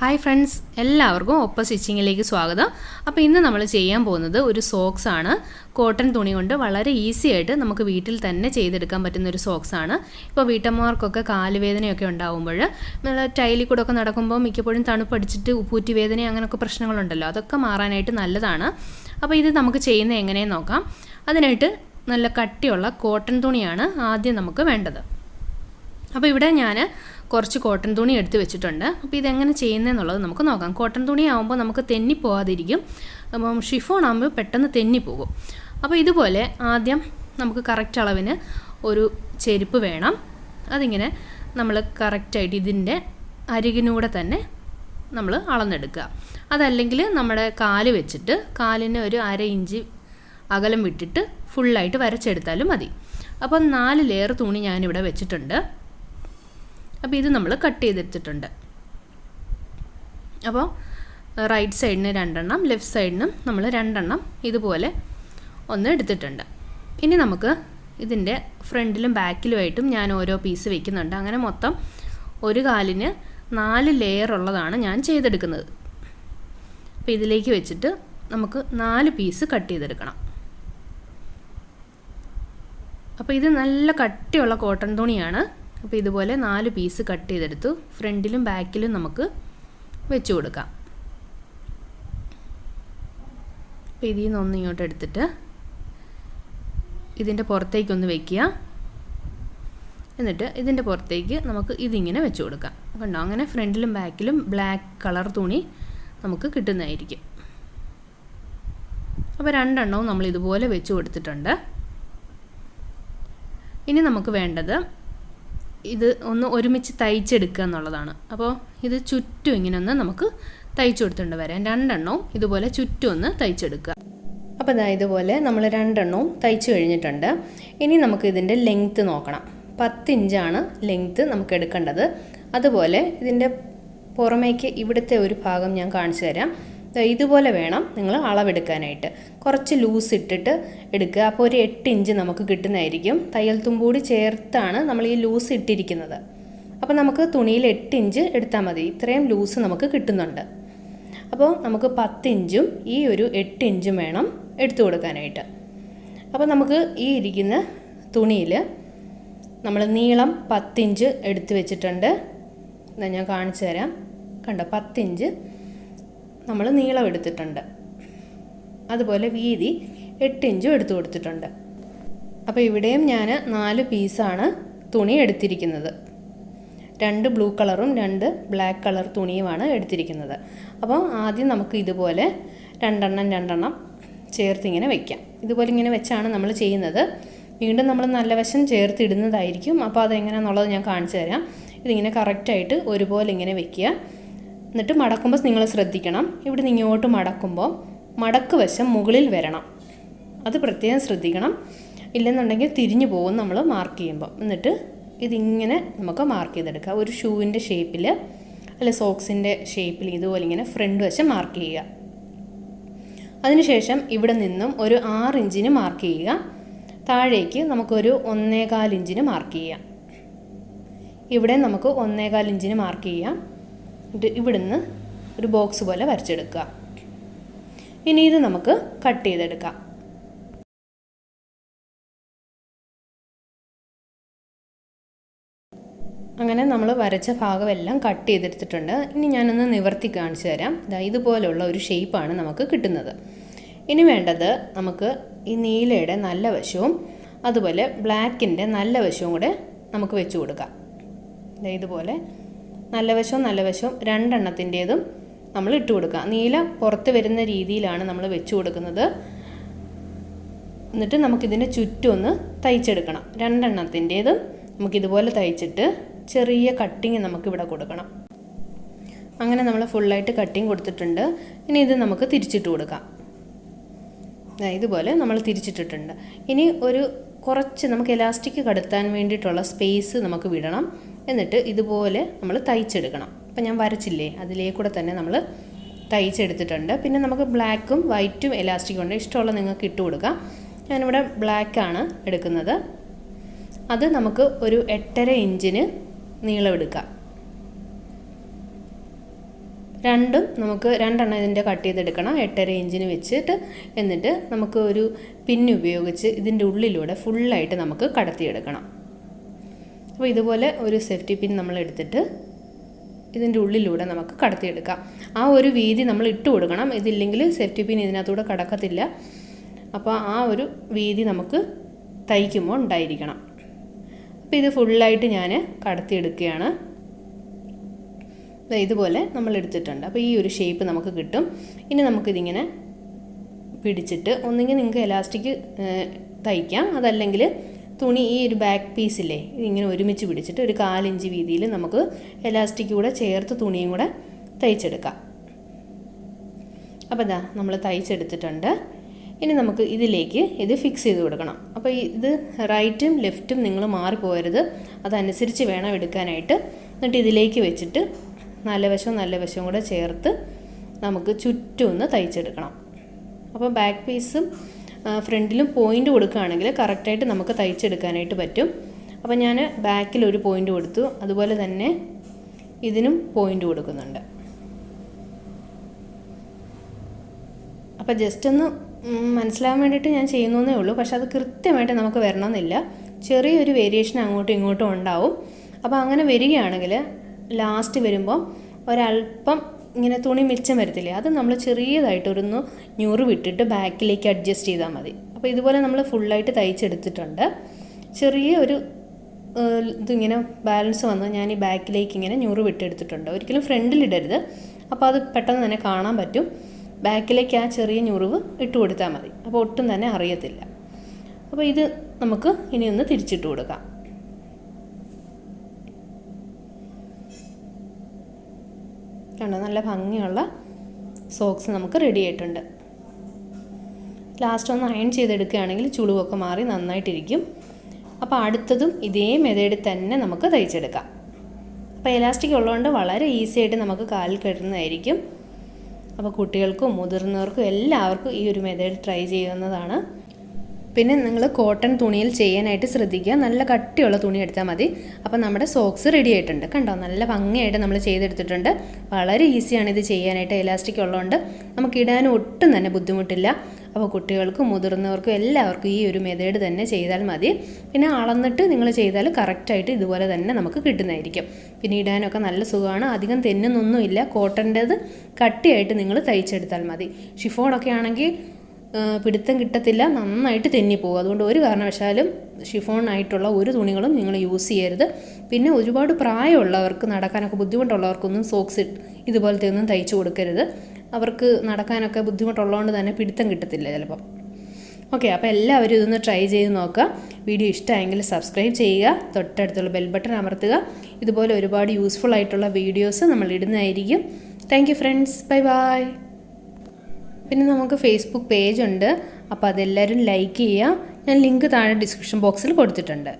Hi friends എല്ലാവർക്കും ഒപ്പ സ്റ്റിച്ചിങ്ങിലേക്ക് സ്വാഗതം. അപ്പോൾ ഇന്ന് നമ്മൾ ചെയ്യാൻ പോകുന്നത് ഒരു സോക്സ് ആണ്. കോട്ടൺ തുണി കൊണ്ട് വളരെ ഈസി ആയിട്ട് നമുക്ക് വീട്ടിൽ തന്നെ ചെയ്തെടുക്കാൻ പറ്റുന്ന ഒരു സോക്സ് ആണ്. ഇപ്പോൾ വീട്ടമ്മമാർക്കൊക്കെ കാലുവേദനയൊക്കെ ഉണ്ടാകുമ്പോൾ നമ്മൾ ടൈലിൽ കൂടെ ഒക്കെ നടക്കുമ്പോൾ മിക്കപ്പോഴും തണുപ്പടിച്ചിട്ട് ഉപ്പൂറ്റി വേദന അങ്ങനെയൊക്കെ പ്രശ്നങ്ങളുണ്ടല്ലോ. അതൊക്കെ മാറാനായിട്ട് നല്ലതാണ്. അപ്പോൾ ഇത് നമുക്ക് ചെയ്യുന്നത് എങ്ങനെയെന്ന് നോക്കാം. അതിനായിട്ട് നല്ല കട്ടിയുള്ള കോട്ടൺ തുണിയാണ് ആദ്യം നമുക്ക് വേണ്ടത്. അപ്പോൾ ഇവിടെ ഞാൻ കുറച്ച് കോട്ടൺ തുണി എടുത്ത് വെച്ചിട്ടുണ്ട്. അപ്പോൾ ഇതെങ്ങനെ ചെയ്യുന്നതെന്നുള്ളത് നമുക്ക് നോക്കാം. കോട്ടൺ തുണി ആകുമ്പോൾ നമുക്ക് തെന്നി പോകാതിരിക്കും അപ്പം ഷിഫോൺ ആകുമ്പോൾ പെട്ടെന്ന് തെന്നി പോകും. അപ്പോൾ ഇതുപോലെ ആദ്യം നമുക്ക് കറക്റ്റ് അളവിന് ഒരു ചെരുപ്പ് വേണം. അതിങ്ങനെ നമ്മൾ കറക്റ്റായിട്ട് ഇതിന്റെ അരികിനൂടെ തന്നെ നമ്മൾ അളന്നെടുക്കുക. അതല്ലെങ്കിൽ നമ്മുടെ കാൽ വെച്ചിട്ട് കാലിന് ഒരു അര ഇഞ്ച് അകലം വിട്ടിട്ട് ഫുള്ളായിട്ട് വരച്ചെടുത്താലും മതി. അപ്പം നാല് ലെയർ തുണി ഞാനിവിടെ വെച്ചിട്ടുണ്ട്. അപ്പോൾ ഇത് നമ്മൾ കട്ട് ചെയ്തെടുത്തിട്ടുണ്ട്. അപ്പോൾ റൈറ്റ് സൈഡിന് രണ്ടെണ്ണം ലെഫ്റ്റ് സൈഡിനും നമ്മൾ രണ്ടെണ്ണം ഇതുപോലെ ഒന്ന് എടുത്തിട്ടുണ്ട്. ഇനി നമുക്ക് ഇതിന്റെ ഫ്രണ്ടിലും ബാക്കിലുമായിട്ടും ഞാൻ ഓരോ പീസ് വയ്ക്കുന്നുണ്ട് അങ്ങനെ മൊത്തം ഒരു കാലിന് നാല് ലെയർ ഉള്ളതാണ് ഞാൻ ചെയ്തെടുക്കുന്നത്. അപ്പോൾ ഇതിലേക്ക് വെച്ചിട്ട് നമുക്ക് നാല് പീസ് കട്ട് ചെയ്തെടുക്കണം. അപ്പോൾ ഇത് നല്ല കട്ടിയുള്ള കോട്ടൺ തുണിയാണ്. അപ്പോൾ ഇതുപോലെ നാല് പീസ് കട്ട് ചെയ്തെടുത്തു. ഫ്രണ്ടിലും ബാക്കിലും നമുക്ക് വെച്ച് കൊടുക്കാം. അപ്പോൾ ഇതിൽ നിന്ന് ഒന്ന് ഇങ്ങോട്ട് എടുത്തിട്ട് ഇതിന്റെ പുറത്തേക്കൊന്ന് വെക്കുക. എന്നിട്ട് ഇതിന്റെ പുറത്തേക്ക് നമുക്ക് ഇതിങ്ങനെ വെച്ച് കൊടുക്കാം. കണ്ടോ അങ്ങനെ ഫ്രണ്ടിലും ബാക്കിലും ബ്ലാക്ക് കളർ തുണി നമുക്ക് കിട്ടുന്നതായിരിക്കും. അപ്പോൾ രണ്ടെണ്ണവും നമ്മൾ ഇതുപോലെ വെച്ച് കൊടുത്തിട്ടുണ്ട്. ഇനി നമുക്ക് വേണ്ടത് ഇത് ഒന്ന് ഒരുമിച്ച് തയ്ച്ചെടുക്കുക എന്നുള്ളതാണ്. അപ്പോൾ ഇത് ചുറ്റും ഇങ്ങനെ ഒന്ന് നമുക്ക് തയ്ച്ചു കൊടുത്തുകൊണ്ട് വരാം. രണ്ടെണ്ണവും ഇതുപോലെ ചുറ്റും ഒന്ന് തയ്ച്ചെടുക്കുക. അപ്പോൾ ഇതാ ഇതുപോലെ നമ്മൾ രണ്ടെണ്ണവും തയ്ച്ചു കഴിഞ്ഞിട്ടുണ്ട്. ഇനി നമുക്ക് ഇതിന്റെ ലെങ്ത്ത് നോക്കണം. പത്ത് ഇഞ്ചാണ് ലെങ്ത്ത് നമുക്ക് എടുക്കേണ്ടത്. അതുപോലെ ഇതിന്റെ പുറമേക്ക് ഇവിടുത്തെ ഒരു ഭാഗം ഞാൻ കാണിച്ചു തരാം. ഇതുപോലെ വേണം നിങ്ങൾ അളവെടുക്കാനായിട്ട്. കുറച്ച് ലൂസ് ഇട്ടിട്ട് എടുക്കുക. അപ്പോൾ ഒരു എട്ട് ഇഞ്ച് നമുക്ക് കിട്ടുന്നതായിരിക്കും. തയ്യൽ തുമ്പൂടി ചേർത്താണ് നമ്മൾ ഈ ലൂസ് ഇട്ടിരിക്കുന്നത്. അപ്പോൾ നമുക്ക് തുണിയിൽ എട്ട് ഇഞ്ച് എടുത്താൽ മതി. ഇത്രയും ലൂസ് നമുക്ക് കിട്ടുന്നുണ്ട്. അപ്പോൾ നമുക്ക് പത്ത് ഇഞ്ചും ഈ ഒരു എട്ട് ഇഞ്ചും വേണം എടുത്തു കൊടുക്കാനായിട്ട്. അപ്പോൾ നമുക്ക് ഈ ഇരിക്കുന്ന തുണിയിൽ നമ്മൾ നീളം പത്തിഞ്ച് എടുത്തു വെച്ചിട്ടുണ്ട്. ഞാൻ കാണിച്ചു തരാം. കണ്ടോ പത്തിഞ്ച് നമ്മൾ നീളം എടുത്തിട്ടുണ്ട്. അതുപോലെ വീതി എട്ട് ഇഞ്ചും എടുത്തു കൊടുത്തിട്ടുണ്ട്. അപ്പോൾ ഇവിടെയും ഞാൻ നാല് പീസാണ് തുണി എടുത്തിരിക്കുന്നത്. രണ്ട് ബ്ലൂ കളറും രണ്ട് ബ്ലാക്ക് കളർ തുണിയുമാണ് എടുത്തിരിക്കുന്നത്. അപ്പോൾ ആദ്യം നമുക്ക് ഇതുപോലെ രണ്ടെണ്ണം രണ്ടെണ്ണം ചേർത്ത് ഇങ്ങനെ വെക്കാം. ഇതുപോലെ ഇങ്ങനെ വെച്ചാണ് നമ്മൾ ചെയ്യുന്നത്. വീണ്ടും നമ്മൾ നല്ല വശം ചേർത്തിടുന്നതായിരിക്കും അപ്പോൾ അതെങ്ങനെയാണെന്നുള്ളത് ഞാൻ കാണിച്ചു തരാം. ഇതിങ്ങനെ കറക്റ്റായിട്ട് ഒരുപോലെ ഇങ്ങനെ വെക്കുക. എന്നിട്ട് മടക്കുമ്പോൾ നിങ്ങൾ ശ്രദ്ധിക്കണം. ഇവിടെ നിന്ന് ഇങ്ങോട്ട് മടക്കുമ്പോൾ മടക്ക് വശം മുകളിൽ വരണം. അത് പ്രത്യേകം ശ്രദ്ധിക്കണം. ഇല്ലെന്നുണ്ടെങ്കിൽ തിരിഞ്ഞു പോകും നമ്മൾ മാർക്ക് ചെയ്യുമ്പോൾ. എന്നിട്ട് ഇതിങ്ങനെ നമുക്ക് മാർക്ക് ചെയ്തെടുക്കുക ഒരു ഷൂവിന്റെ ഷേപ്പിൽ അല്ലെ സോക്സിന്റെ ഷേപ്പിൽ ഇതുപോലെ ഇങ്ങനെ ഫ്രണ്ട് വശം മാർക്ക് ചെയ്യുക. അതിനുശേഷം ഇവിടെ നിന്നും ഒരു ആറ് ഇഞ്ചിന് മാർക്ക് ചെയ്യുക. താഴേക്ക് നമുക്കൊരു ഒന്നേകാൽ ഇഞ്ചിന് മാർക്ക് ചെയ്യാം. ഇവിടെ നമുക്ക് ഒന്നേകാൽ ഇഞ്ചിന് മാർക്ക് ചെയ്യാം. ഇവിടുന്ന് ഒരു ബോക്സ് പോലെ വരച്ചെടുക്കുക. ഇനി ഇത് നമുക്ക് കട്ട് ചെയ്തെടുക്കാം. അങ്ങനെ നമ്മൾ വരച്ച ഭാഗമെല്ലാം കട്ട് ചെയ്തെടുത്തിട്ടുണ്ട്. ഇനി ഞാനൊന്ന് നിവർത്തി കാണിച്ചു തരാം. ഇതാ ഇതുപോലെയുള്ള ഒരു ഷേപ്പാണ് നമുക്ക് കിട്ടുന്നത്. ഇനി വേണ്ടത് നമുക്ക് ഈ നീലയുടെ നല്ല വശവും അതുപോലെ ബ്ലാക്കിന്റെ നല്ല വശവും കൂടെ നമുക്ക് വെച്ച് കൊടുക്കാം. ഇതുപോലെ നല്ല വശവും നല്ല വശവും രണ്ടെണ്ണത്തിന്റേതും നമ്മൾ ഇട്ട് കൊടുക്കുക. നീല പുറത്ത് വരുന്ന രീതിയിലാണ് നമ്മൾ വെച്ച് കൊടുക്കുന്നത്. എന്നിട്ട് നമുക്കിതിന്റെ ചുറ്റും ഒന്ന് തയ്ച്ചെടുക്കണം. രണ്ടെണ്ണത്തിന്റേതും നമുക്കിതുപോലെ തയ്ച്ചിട്ട് ചെറിയ കട്ടിങ് നമുക്കിവിടെ കൊടുക്കണം. അങ്ങനെ നമ്മൾ ഫുള്ളായിട്ട് കട്ടിങ് കൊടുത്തിട്ടുണ്ട്. ഇനി ഇത് നമുക്ക് തിരിച്ചിട്ട് കൊടുക്കാം. ഇതുപോലെ നമ്മൾ തിരിച്ചിട്ടിട്ടുണ്ട്. ഇനി ഒരു കുറച്ച് നമുക്ക് എലാസ്റ്റിക് കടത്താൻ വേണ്ടിയിട്ടുള്ള സ്പേസ് നമുക്ക് വിടണം. എന്നിട്ട് ഇതുപോലെ നമ്മൾ തയ്ച്ചെടുക്കണം. അപ്പം ഞാൻ വരച്ചില്ലേ? അതിലേക്കൂടെ തന്നെ നമ്മൾ തയ്ച്ചെടുത്തിട്ടുണ്ട്. പിന്നെ നമുക്ക് ബ്ലാക്കും വൈറ്റും എലാസ്റ്റിക്കും ഉണ്ട്. ഇഷ്ടമുള്ള നിങ്ങൾക്ക് ഇട്ട് കൊടുക്കാം. ഞാനിവിടെ ബ്ലാക്കാണ് എടുക്കുന്നത്. അത് നമുക്ക് ഒരു എട്ടര ഇഞ്ചിന് നീളമെടുക്കാം രണ്ടും നമുക്ക് രണ്ടെണ്ണം ഇതിന്റെ കട്ട് ചെയ്തെടുക്കണം. എട്ടര ഇഞ്ചിന് വെച്ചിട്ട് എന്നിട്ട് നമുക്ക് ഒരു പിന്നുപയോഗിച്ച് ഇതിന്റെ ഉള്ളിലൂടെ ഫുള്ളായിട്ട് നമുക്ക് കടത്തിയെടുക്കണം. അപ്പോൾ ഇതുപോലെ ഒരു സേഫ്റ്റി പിൻ നമ്മൾ എടുത്തിട്ട് ഇതിന്റെ ഉള്ളിലൂടെ നമുക്ക് കടത്തിയെടുക്കാം. ആ ഒരു വീതി നമ്മൾ ഇട്ട് കൊടുക്കണം. ഇതില്ലെങ്കിൽ സേഫ്റ്റി പിൻ ഇതിനകത്തൂടെ കടക്കത്തില്ല. അപ്പോൾ ആ ഒരു വീതി നമുക്ക് തയ്ക്കുമ്പോൾ ഉണ്ടായിരിക്കണം. അപ്പോൾ ഇത് ഫുള്ളായിട്ട് ഞാൻ കടത്തിയെടുക്കുകയാണ്. ഇതുപോലെ നമ്മൾ എടുത്തിട്ടുണ്ട്. അപ്പോൾ ഈ ഒരു ഷേപ്പ് നമുക്ക് കിട്ടും. ഇനി നമുക്കിതിങ്ങനെ പിടിച്ചിട്ട് ഒന്നുകിൽ നിങ്ങൾക്ക് എലാസ്റ്റിക് തയ്ക്കാം. അതല്ലെങ്കിൽ തുണി ഈ ഒരു ബാക്ക് പീസില്ലേ ഇതിങ്ങനെ ഒരുമിച്ച് പിടിച്ചിട്ട് ഒരു കാലിഞ്ച് വീതിയിൽ നമുക്ക് എലാസ്റ്റിക് കൂടെ ചേർത്ത് തുണിയും കൂടെ തയ്ച്ചെടുക്കാം. അപ്പോൾ ഇതാ നമ്മൾ തയ്ച്ചെടുത്തിട്ടുണ്ട്. ഇനി നമുക്ക് ഇതിലേക്ക് ഇത് ഫിക്സ് ചെയ്ത് കൊടുക്കണം. അപ്പോൾ ഇത് റൈറ്റും ലെഫ്റ്റും നിങ്ങൾ മാറിപ്പോകരുത് അതനുസരിച്ച് വേണം എടുക്കാനായിട്ട്. എന്നിട്ട് ഇതിലേക്ക് വെച്ചിട്ട് നല്ല വശവും നല്ല വശവും കൂടെ ചേർത്ത് നമുക്ക് ചുറ്റും ഒന്ന് തയ്ച്ചെടുക്കണം. അപ്പോൾ ബാക്ക് പീസും ഫ്രണ്ടിലും പോയിന്റ് കൊടുക്കുകയാണെങ്കിൽ കറക്റ്റായിട്ട് നമുക്ക് തയ്ച്ചെടുക്കാനായിട്ട് പറ്റും. അപ്പോൾ ഞാൻ ബാക്കിൽ ഒരു പോയിന്റ് കൊടുത്തു. അതുപോലെ തന്നെ ഇതിനും പോയിന്റ് കൊടുക്കുന്നുണ്ട്. അപ്പോൾ ജസ്റ്റ് ഒന്ന് മനസ്സിലാകാൻ വേണ്ടിയിട്ട് ഞാൻ ചെയ്യുന്നതേ ഉള്ളൂ. പക്ഷെ അത് കൃത്യമായിട്ട് നമുക്ക് വരണമെന്നില്ല. ചെറിയൊരു വേരിയേഷൻ അങ്ങോട്ടും ഇങ്ങോട്ടും ഉണ്ടാവും. അപ്പോൾ അങ്ങനെ വരികയാണെങ്കിൽ ലാസ്റ്റ് വരുമ്പോൾ ഒരല്പം ഇങ്ങനെ തുണി മിച്ചം വരത്തില്ലേ? അത് നമ്മൾ ചെറിയതായിട്ടൊരുന്ന് ഞൂറ് വിട്ടിട്ട് ബാക്കിലേക്ക് അഡ്ജസ്റ്റ് ചെയ്താൽ മതി. അപ്പോൾ ഇതുപോലെ നമ്മൾ ഫുള്ളായിട്ട് തയ്ച്ചെടുത്തിട്ടുണ്ട്. ചെറിയ ഒരു ഇതിങ്ങനെ ബാലൻസ് വന്ന് ഞാൻ ഈ ബാക്കിലേക്ക് ഇങ്ങനെ ഞൂറ് വിട്ടെടുത്തിട്ടുണ്ട്. ഒരിക്കലും ഫ്രണ്ടിലിടരുത് അപ്പോൾ അത് പെട്ടെന്ന് തന്നെ കാണാൻ പറ്റും. ബാക്കിലേക്ക് ആ ചെറിയ ഞുറിവ് ഇട്ട് കൊടുത്താൽ മതി. അപ്പോൾ ഒട്ടും തന്നെ അറിയത്തില്ല. അപ്പോൾ ഇത് നമുക്ക് ഇനി ഒന്ന് തിരിച്ചിട്ട് കൊടുക്കാം. കണ്ടോ നല്ല ഭംഗിയുള്ള സോക്സ് നമുക്ക് റെഡി ആയിട്ടുണ്ട്. ലാസ്റ്റ് ഒന്ന് അയൺ ചെയ്തെടുക്കുകയാണെങ്കിൽ ചുളിവൊക്കെ മാറി നന്നായിട്ടിരിക്കും. അപ്പോൾ അടുത്തതും ഇതേ മെതേഡിൽ തന്നെ നമുക്ക് തയ്ച്ചെടുക്കാം. അപ്പോൾ ഇലാസ്റ്റിക് ഉള്ളതുകൊണ്ട് വളരെ ഈസി ആയിട്ട് നമുക്ക് കാലിൽ കെട്ടുന്നതായിരിക്കും. അപ്പോൾ കുട്ടികൾക്കും മുതിർന്നവർക്കും എല്ലാവർക്കും ഈ ഒരു മെതേഡ് ട്രൈ ചെയ്യുന്നതാണ്. പിന്നെ നിങ്ങൾ കോട്ടൺ തുണിയിൽ ചെയ്യാനായിട്ട് ശ്രദ്ധിക്കുക. നല്ല കട്ടിയുള്ള തുണി എടുത്താൽ മതി. അപ്പോൾ നമ്മുടെ സോക്സ് റെഡി ആയിട്ടുണ്ട്. കണ്ടോ? നല്ല ഭംഗിയായിട്ട് നമ്മൾ ചെയ്തെടുത്തിട്ടുണ്ട്. വളരെ ഈസിയാണ് ഇത് ചെയ്യാനായിട്ട് ഇലാസ്റ്റിക് ഉള്ളതുകൊണ്ട്. നമുക്ക് ഇടാനും ഒട്ടും തന്നെ ബുദ്ധിമുട്ടില്ല. അപ്പോൾ കുട്ടികൾക്കും മുതിർന്നവർക്കും എല്ലാവർക്കും ഈ ഒരു മെതേഡ് തന്നെ ചെയ്താൽ മതി. പിന്നെ അളന്നിട്ട് നിങ്ങൾ ചെയ്താൽ കറക്റ്റായിട്ട് ഇതുപോലെ തന്നെ നമുക്ക് കിട്ടുന്നതായിരിക്കും. പിന്നെ ഇടാനൊക്കെ നല്ല സുഖമാണ്. അധികം തെന്നൊന്നുമില്ല. കോട്ടന്റേത് കട്ടിയായിട്ട് നിങ്ങൾ തയ്ച്ചെടുത്താൽ മതി. ഷിഫോണൊക്കെ ആണെങ്കിൽ പിടുത്തം കിട്ടത്തില്ല നന്നായിട്ട് തെന്നിപ്പോകും അതുകൊണ്ട് ഒരു കാരണവശാലും ഷിഫോൺ ആയിട്ടുള്ള ഒരു തുണികളും നിങ്ങൾ യൂസ് ചെയ്യരുത്. പിന്നെ ഒരുപാട് പ്രായമുള്ളവർക്ക് നടക്കാനൊക്കെ ബുദ്ധിമുട്ടുള്ളവർക്കൊന്നും സോക്സ് ഇതുപോലത്തെ ഒന്നും തയ്ച്ചു കൊടുക്കരുത്. അവർക്ക് നടക്കാനൊക്കെ ബുദ്ധിമുട്ടുള്ളതുകൊണ്ട് തന്നെ പിടുത്തം കിട്ടത്തില്ല ചിലപ്പം. ഓക്കെ അപ്പോൾ എല്ലാവരും ഇതൊന്ന് ട്രൈ ചെയ്ത് നോക്കുക. വീഡിയോ ഇഷ്ടമായെങ്കിൽ സബ്സ്ക്രൈബ് ചെയ്യുക. തൊട്ടടുത്തുള്ള ബെൽ ബട്ടൺ അമർത്തുക. ഇതുപോലെ ഒരുപാട് യൂസ്ഫുൾ ആയിട്ടുള്ള വീഡിയോസ് നമ്മൾ ഇടുന്നതായിരിക്കും. താങ്ക് ഫ്രണ്ട്സ് ബൈ ബൈ പിന്നെ നമുക്ക് ഫേസ്ബുക്ക് പേജ് ഉണ്ട്. അപ്പോൾ അതെല്ലാവരും ലൈക്ക് ചെയ്യുക. ഞാൻ ലിങ്ക് താഴെ ഡിസ്ക്രിപ്ഷൻ ബോക്സിൽ കൊടുത്തിട്ടുണ്ട്.